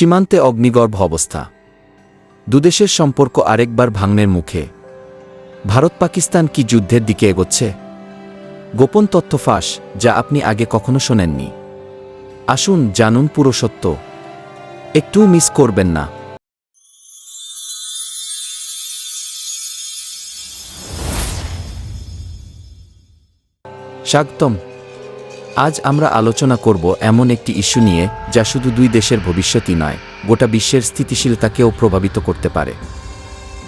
সীমান্তে অগ্নিগর্ভ অবস্থা। দুদেশের সম্পর্ক আরেকবার ভাঙনের মুখে। ভারত পাকিস্তান কি যুদ্ধের দিকে এগোচ্ছে? গোপন তথ্য ফাঁস, যা আপনি আগে কখনো শোনেননি। আসুন জানুন পুরো সত্য। একটু মিস করবেন না। স্বাগতম। আজ আমরা আলোচনা করব এমন একটি ইস্যু নিয়ে, যা শুধু দুই দেশের ভবিষ্যতই নয়, গোটা বিশ্বের স্থিতিশীলতাকেও প্রভাবিত করতে পারে।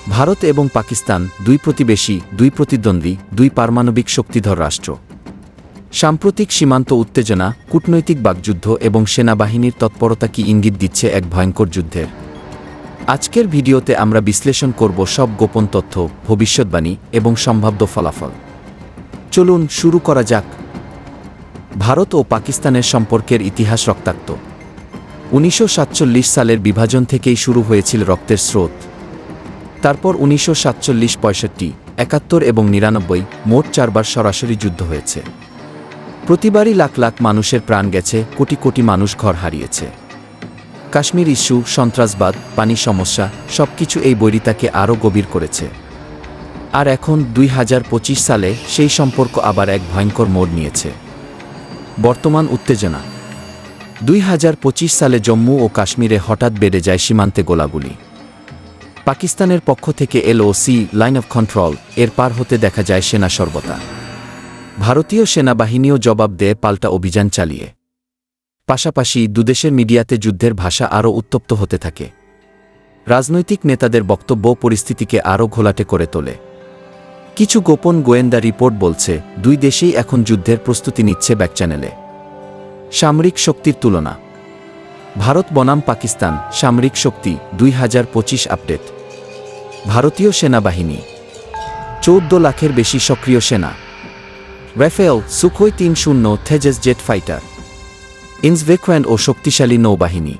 ভারত এবং পাকিস্তান দুই প্রতিবেশী, দুই প্রতিদ্বন্দ্বী, দুই পারমাণবিক শক্তিধর রাষ্ট্র। সাম্প্রতিক সীমান্ত উত্তেজনা, কূটনৈতিক বাকযুদ্ধ এবং সেনাবাহিনীর তৎপরতা কি ইঙ্গিত দিচ্ছে এক ভয়ঙ্কর যুদ্ধের? আজকের ভিডিওতে আমরা বিশ্লেষণ করব সব গোপন তথ্য, ভবিষ্যৎবাণী এবং সম্ভাব্য ফলাফল। চলুন শুরু করা যাক। ভারত ও পাকিস্তানের সম্পর্কের ইতিহাস রক্তাক্ত। উনিশশো সাতচল্লিশ সালের বিভাজন থেকেই শুরু হয়েছিল রক্তের স্রোত। তারপর উনিশশো সাতচল্লিশ পঁয়ষট্টি, একাত্তর এবং নিরানব্বই মোট চারবার সরাসরি যুদ্ধ হয়েছে। প্রতিবারই লাখ লাখ মানুষের প্রাণ গেছে, কোটি কোটি মানুষ ঘর হারিয়েছে। কাশ্মীর ইস্যু, সন্ত্রাসবাদ, পানি সমস্যা, সবকিছু এই বৈরিতাকে আরও গভীর করেছে। আর এখন দুই হাজার পঁচিশ সালে সেই সম্পর্ক আবার এক ভয়ঙ্কর মোড় নিয়েছে। বর্তমান উত্তেজনা। দুই হাজার পঁচিশ সালে জম্মু ও কাশ্মীরে হঠাৎ বেড়ে যায় সীমান্তে গোলাগুলি। পাকিস্তানের পক্ষ থেকে এলওসি, লাইন অফ কন্ট্রোল, এর পার হতে দেখা যায় সেনা সর্বতা। ভারতীয় সেনাবাহিনীও জবাব দেয় পাল্টা অভিযান চালিয়ে। পাশাপাশি দুদেশের মিডিয়াতে যুদ্ধের ভাষা আরও উত্তপ্ত হতে থাকে। রাজনৈতিক নেতাদের বক্তব্য পরিস্থিতিকে আরও ঘোলাটে করে তোলে। কিছু গোপন গোয়েন্দা রিপোর্ট বলছে, দুই দেশেই এখন যুদ্ধের প্রস্তুতি নিচ্ছে ব্যাক চ্যানেলে। সামরিক শক্তির তুলনা। ভারত বনাম পাকিস্তান, সামরিক শক্তি, দুই হাজার পঁচিশ আপডেট। ভারতীয় সেনাবাহিনী। চৌদ্দ লাখের বেশি সক্রিয় সেনা। রাফেল সুখোই তিন শূন্য, থেজেস জেট ফাইটার। ইন্সভেকোয়ান ও শক্তিশালী নৌবাহিনী।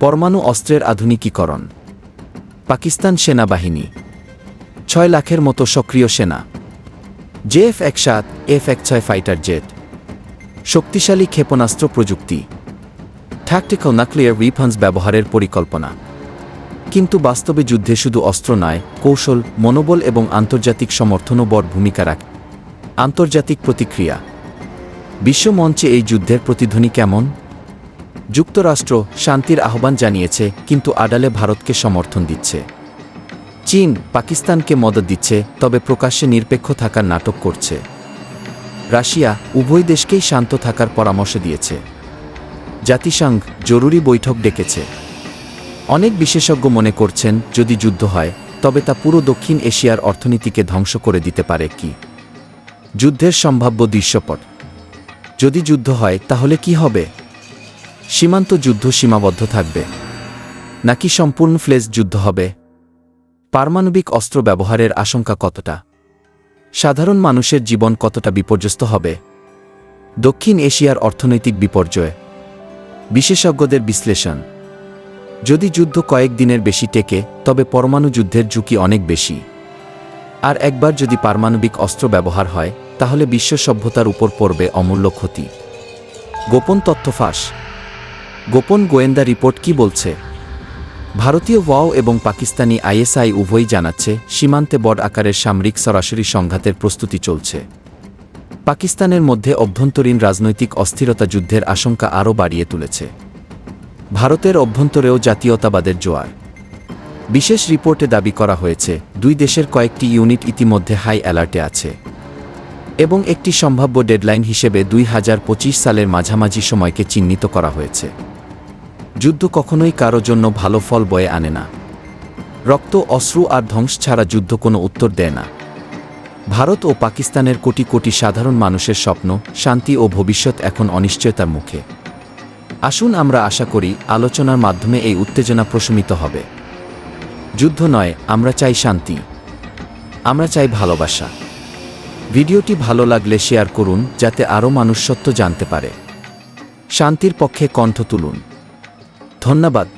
পরমাণু অস্ত্রের আধুনিকীকরণ। পাকিস্তান সেনাবাহিনী। ছয় লাখের মতো সক্রিয় সেনা। জেএফ এক সাত এফ এক ছয় ফাইটার জেট। শক্তিশালী ক্ষেপণাস্ত্র প্রযুক্তি। ট্যাকটিক্যাল নাক্লিয়ার উইপন্স ব্যবহারের পরিকল্পনা। কিন্তু বাস্তবে যুদ্ধে শুধু অস্ত্র নয়, কৌশল, মনোবল এবং আন্তর্জাতিক সমর্থনও বড় ভূমিকা রাখে, আন্তর্জাতিক প্রতিক্রিয়া। বিশ্বমঞ্চে এই যুদ্ধের প্রতিধ্বনি কেমন? যুক্তরাষ্ট্র শান্তির আহ্বান জানিয়েছে, কিন্তু আডালে ভারতকে সমর্থন দিচ্ছে। চীন পাকিস্তানকে মদত দিচ্ছে, তবে প্রকাশ্যে নিরপেক্ষ থাকার নাটক করছে। রাশিয়া উভয় দেশকেই শান্ত থাকার পরামর্শ দিয়েছে। জাতিসংঘ জরুরি বৈঠক ডেকেছে। অনেক বিশেষজ্ঞ মনে করছেন, যদি যুদ্ধ হয়, তবে তা পুরো দক্ষিণ এশিয়ার অর্থনীতিকে ধ্বংস করে দিতে পারে কি? যুদ্ধের সম্ভাব্য দৃশ্যপট। যদি যুদ্ধ হয়, তাহলে কি হবে? সীমান্ত যুদ্ধ সীমাবদ্ধ থাকবে। নাকি সম্পূর্ণ ফ্লেজ যুদ্ধ হবে? পারমাণবিক অস্ত্র ব্যবহারের আশঙ্কা কতটা? সাধারণ মানুষের জীবন কতটা বিপর্যস্ত হবে? দক্ষিণ এশিয়ার অর্থনৈতিক বিপর্যয়। বিশেষজ্ঞদের বিশ্লেষণ। যদি যুদ্ধ কয়েক দিনের বেশি টেকে, তবে পরমাণু যুদ্ধের ঝুঁকি অনেক বেশি। আর একবার যদি পারমাণবিক অস্ত্র ব্যবহার হয়, তাহলে বিশ্ব সভ্যতার উপর পড়বে অমূল্য ক্ষতি। গোপন তথ্য ফাঁস। গোপন গোয়েন্দা রিপোর্ট কি বলছে? ভারতীয় ওয়াও এবং পাকিস্তানি আইএসআই উভয়ই জানাচ্ছে, সীমান্তে বড় আকারের সামরিক সরাসরি সংঘাতের প্রস্তুতি চলছে। পাকিস্তানের মধ্যে অভ্যন্তরীণ রাজনৈতিক অস্থিরতা যুদ্ধের আশঙ্কা আরও বাড়িয়ে তুলেছে। ভারতের অভ্যন্তরেও জাতীয়তাবাদের জোয়ার। বিশেষ রিপোর্টে দাবি করা হয়েছে, দুই দেশের কয়েকটি ইউনিট ইতিমধ্যে হাই অ্যালার্টে আছে। এবং একটি সম্ভাব্য ডেডলাইন হিসেবে দুই হাজার পঁচিশ সালের মাঝামাঝি সময়কে চিহ্নিত করা হয়েছে। যুদ্ধ কখনোই কারও জন্য ভালো ফল বয়ে আনে না। রক্ত, অশ্রু আর ধ্বংস ছাড়া যুদ্ধ কোনো উত্তর দেয় না। ভারত ও পাকিস্তানের কোটি কোটি সাধারণ মানুষের স্বপ্ন, শান্তি ও ভবিষ্যৎ এখন অনিশ্চয়তার মুখে। আসুন আমরা আশা করি আলোচনার মাধ্যমে এই উত্তেজনা প্রশমিত হবে। যুদ্ধ নয়, আমরা চাই শান্তি। আমরা চাই ভালোবাসা। ভিডিওটি ভালো লাগলে শেয়ার করুন, যাতে আরও মানুষ সত্য জানতে পারে। শান্তির পক্ষে কণ্ঠ তুলুন। ধন্যবাদ।